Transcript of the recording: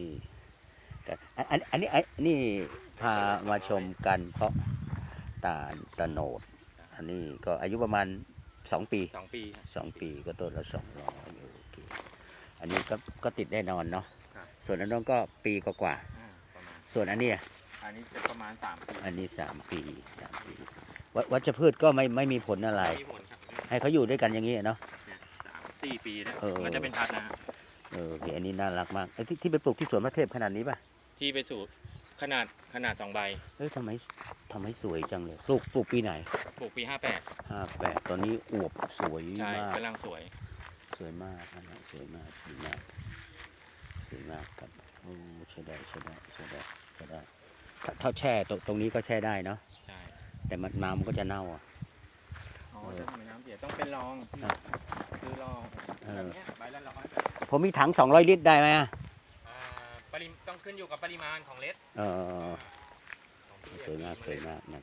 นี่แต่อันอันอันนี้อันนี่พามาชมกันเพราะตาลตะโนด อันนี้ก็อายุประมาณสองปีสองปีครับ สองปีก็ต้นละสองร้อยโอเคอันนี้ก็ก็ติดแน่นอนเนาะครับ ส่วนอันนั้นก็ปีกว่าอ่าประมาณๆส่วนอันเนี้ยอันนี้จะประมาณสามปีอันนี้สามปีสามปีววัชพืชก็ไม่ไม่มีผลอะไร มีผลครับให้เขาอยู่ด้วยกันอย่างนี้เนาะ เนี่ยสามสี่ปีแล้วเออ มันจะเป็นพัดนะฮะ เออโอเคอันนี้น่ารักมากไอ้ที่ที่ไปปลูกที่สวนพระเทพขนาดนี้ป่ะที่ไปสู่ขนาดขนาดสองใบเฮ้ยทำไมทำไมสวยจังเลยปลูกปลูกปีไหนปลูกปีห้าแปดห้าแปดตอนนี้อวบสวยใช่มากกำลังสวย สวยมากอันนั้นสวยมากสวยมากสวยมากครับโอ้ใช่ได้ใช่ได้ใช่ได้ใช่ได้ถ้าถ้าแช่ตรงตรงนี้ก็แช่ได้เนาะใช่แต่มันน้ำมันก็จะเน่าอะอ๋อเออจะทำเป็นน้ำเสียต้องเป็นรองอะคือรองเออแบบเนี้ยใบ ละร้อยผมมีถัง200ลิตรได้ไหมอะอ่าปริมต้องขึ้นอยู่กับปริมาณของเลสเออของพี่สวยมากเมสวยล็ดมากนะ